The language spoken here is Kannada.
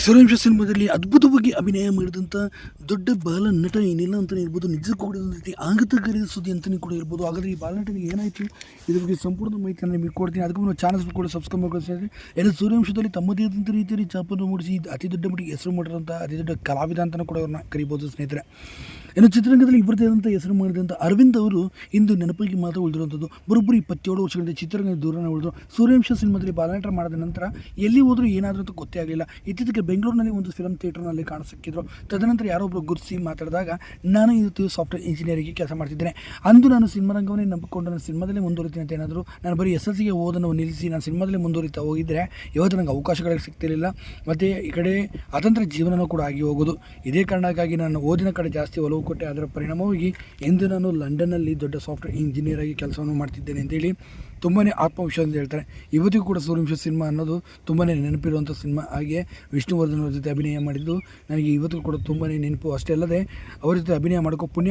ಸೂರ್ಯವಂಶ ಸಿನಿಮಾದಲ್ಲಿ ಅದ್ಭುತವಾಗಿ ಅಭಿನಯ ಮಾಡಿದಂಥ ದೊಡ್ಡ ಬಾಲ ನಟ ಏನಿಲ್ಲ ಅಂತಲೇ ಇರ್ಬೋದು ನಿಜಕ್ಕೂ ಕೂಡ ರೀತಿ ಖರೀದಿ ಸುದ್ದಿ ಅಂತಲೇ ಕೂಡ ಇರ್ಬೋದು ಹಾಗಾದರೆ ಈ ಬಾಲನಟನಿಗೆ ಏನಾಯಿತು? ಇದ್ರ ಬಗ್ಗೆ ಸಂಪೂರ್ಣ ಮಾಹಿತಿಯನ್ನು ನಿಮಗೆ ಕೊಡ್ತೀನಿ. ಅದಕ್ಕೂ ನಾವು ಚಾನಲ್ಸ್ ಕೂಡ ಸಬ್ಸ್ಕ್ರೈಬ್ ಮಾಡ್ಕೊಳ್ತಾರೆ ಏನು ಸೂರ್ಯವಂಶದಲ್ಲಿ ತಮ್ಮದೇ ಆದಂಥ ರೀತಿಯಲ್ಲಿ ಚಾಪನ್ನು ಮೂಡಿಸಿ ಅತಿ ದೊಡ್ಡ ಮಟ್ಟಿಗೆ ಹೆಸರು ಮಾಡಿರೋಂಥ ಅತಿ ದೊಡ್ಡ ಕಲಾವಿದ ಅಂತಲೂ ಕೂಡ ಅವ್ರನ್ನ ಕರಿಬೋದು ಸ್ನೇಹಿತರೆ. ಇನ್ನು ಚಿತ್ರರಂಗದಲ್ಲಿ ಇವರದೇ ಆದಂಥ ಹೆಸರು ಮಾಡಿದಂಥ ಅರವಿಂದ್ ಅವರು ಇಂದು ನೆನಪಿಗೆ ಮಾತ್ರ ಉಳಿದಿರುವಂಥದ್ದು ಬರೋಬ್ಬರಿ ಇಪ್ಪತ್ತೇಳು ವರ್ಷಗಳಿಂದ ಚಿತ್ರರಂಗದ ದೂರನ ಉಳಿದ್ರು ಸೂರ್ಯವಂಶ ಸಿನಿಮಾದಲ್ಲಿ ಬಾಲನಟ ಮಾಡಿದ ನಂತರ ಎಲ್ಲಿ ಹೋದರೂ ಏನಾದರೂ ಅಂತ ಗೊತ್ತೇ ಆಗಲಿಲ್ಲ. ಇತ್ತೀಚೆಗೆ ಬೆಂಗಳೂರಿನಲ್ಲಿ ಒಂದು ಫಿಲಮ್ ಥಿಯೇಟರ್ನಲ್ಲಿ ಕಾಣಸಿಕ್ಕಿದ್ರು. ತದನಂತರ ಯಾರೊಬ್ಬರು ಗುರುಸಿ ಮಾತಾಡಿದಾಗ, ನಾನು ಇವತ್ತು ಸಾಫ್ಟ್ವೇರ್ ಇಂಜಿನಿಯರಿಗೆ ಕೆಲಸ ಮಾಡ್ತಿದ್ದೇನೆ. ಅಂದು ನಾನು ಸಿನಿಮಾರಂಗವನ್ನೇ ನಂಬಿಕೊಂಡು ನಾನು ಸಿನಿಮಾದಲ್ಲೇ ಮುಂದುವರಿತೀನಿ ಅಂತ ಏನಾದರೂ ನಾನು ಬರೀ ಎಸ್ ಎಲ್ ಸಿಗೆ ಓದನ್ನು ನಿಲ್ಲಿಸಿ ನಾನು ಸಿನಿಮಾದಲ್ಲಿ ಮುಂದುವರಿತಾ ಹೋಗಿದ್ದರೆ ಇವತ್ತು ನನಗೆ ಅವಕಾಶಗಳಿಗೆ ಸಿಗ್ತಿರಲಿಲ್ಲ. ಮತ್ತು ಈ ಕಡೆ ಅತಂತ್ರ ಜೀವನನೂ ಕೂಡ ಆಗಿ ಹೋಗೋದು. ಇದೇ ಕಾರಣಕ್ಕಾಗಿ ನಾನು ಓದಿನ ಕಡೆ ಜಾಸ್ತಿ ಒಲವು ಕೊಟ್ಟೆ ಅದರ ಪರಿಣಾಮವಾಗಿ ಎಂದು ನಾನು ಲಂಡನ್ನಲ್ಲಿ ದೊಡ್ಡ ಸಾಫ್ಟ್ವೇರ್ ಇಂಜಿನಿಯರ್ ಆಗಿ ಕೆಲಸವನ್ನು ಮಾಡ್ತಿದ್ದೇನೆ ಅಂತೇಳಿ ತುಂಬಾ ಅಂತ ಹೇಳ್ತಾರೆ. ಇವತ್ತಿಗೂ ಕೂಡ ಸೂರ್ಯವಂಶ ಸಿನಿಮಾ ಅನ್ನೋದು ತುಂಬಾ ನೆನಪಿರುವಂಥ ಸಿನಿಮಾ. ಹಾಗೆ ವಿಷ್ಣುವರ್ಧನ್ ಅವ್ರ ಜೊತೆ ಅಭಿನಯ ಮಾಡಿದ್ದು ನನಗೆ ಇವತ್ತಿಗೂ ಕೂಡ ತುಂಬಾ ನೆನಪು. ಅಷ್ಟೇ ಅಲ್ಲದೆ, ಅವರ ಜೊತೆ ಅಭಿನಯ ಮಾಡೋಕ್ಕೂ ಪುಣ್ಯ